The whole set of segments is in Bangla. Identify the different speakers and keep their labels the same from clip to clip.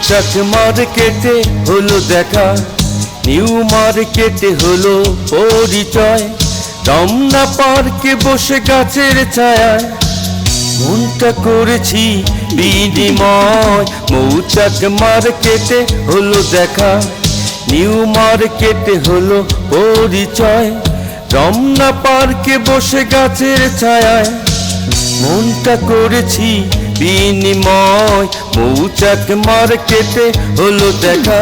Speaker 1: মৌচাক মার্কেটে হলো দেখা। নিউ মার্কেটে হলো পরিচয়। রমনা পার্কে বসে গাছের ছায়ায়। মনটা করেছি বিনিময়। মৌচাক মার্কেটে হলো দেখা। নিউ মার্কেটে হলো পরিচয়। রমনা পার্কে বসে গাছের ছায়ায়। মনটা করেছি বিনিময় মৌচাক মার্কেটে হলো দেখা।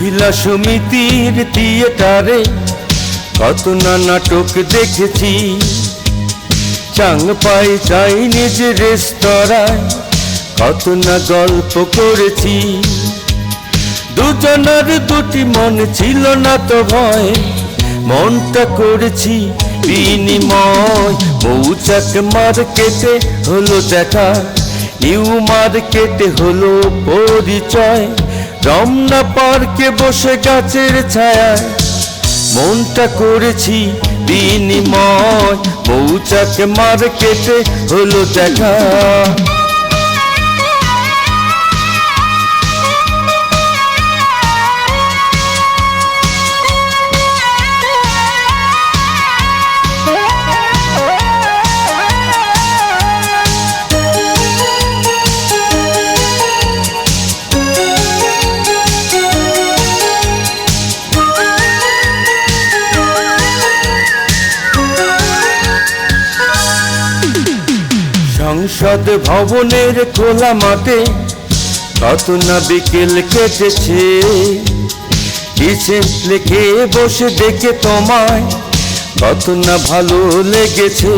Speaker 1: মহিলা সমিতির থিয়েটারে কত না নাটক দেখেছি। চাং পাই চাইনিজ রেস্তোরাঁয় কত না গল্প করেছি। দুজনের দুটি মন ছিল না তো ভয়, মনটা করেছি বিনিময়। মৌচাক মার্কেটে হলো দেখা, নিউ মার্কেটে হলো পরিচয়। রমনা পার্কে বসে গাছের ছায়ায় মনটা করেছি বিনিময়। মৌচাক মার্কেটে হলো দেখা। সংসদ ভবনের খোলা মাঠে কত না বিকেল কেটেছে। কিসে লেখে বসে দেখে তোমায় কত না ভালো লেগেছে।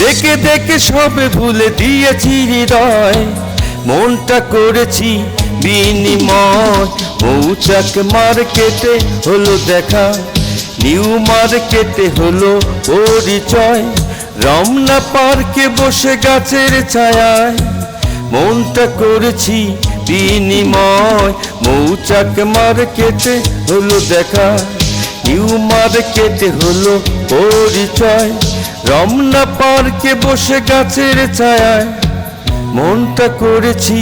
Speaker 1: দেখে দেখে সবে ভুলে দিয়েছি হৃদয়, মনটা করেছি বিনিময়। মৌচাক মার্কেটে হলো দেখা, নিউ মার্কেটে হলো পরিচয়। রমনা পার্কে বসে গাছের ছায়ায় মনটা করেছি বিনিময়। মৌচাক মার্কেটে হলো দেখা, নিউ মার্কেটে হলো পরিচয়। রমনা পার্কে বসে গাছের ছায়ায় মনটা করেছি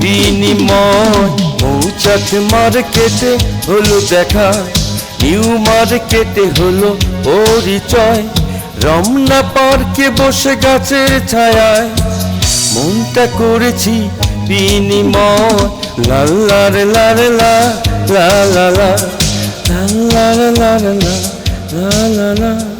Speaker 1: বিনিময়। মৌচাক মার্কেটে হলো দেখা, নিউ মার্কেটে হলো পরিচয়। রমনা পার্কে বসে গাছের ছায়ায় মনটা করেছি বিনিময় লাল্লার লাল লা লা লা লা লা লা লা লা লা লা লা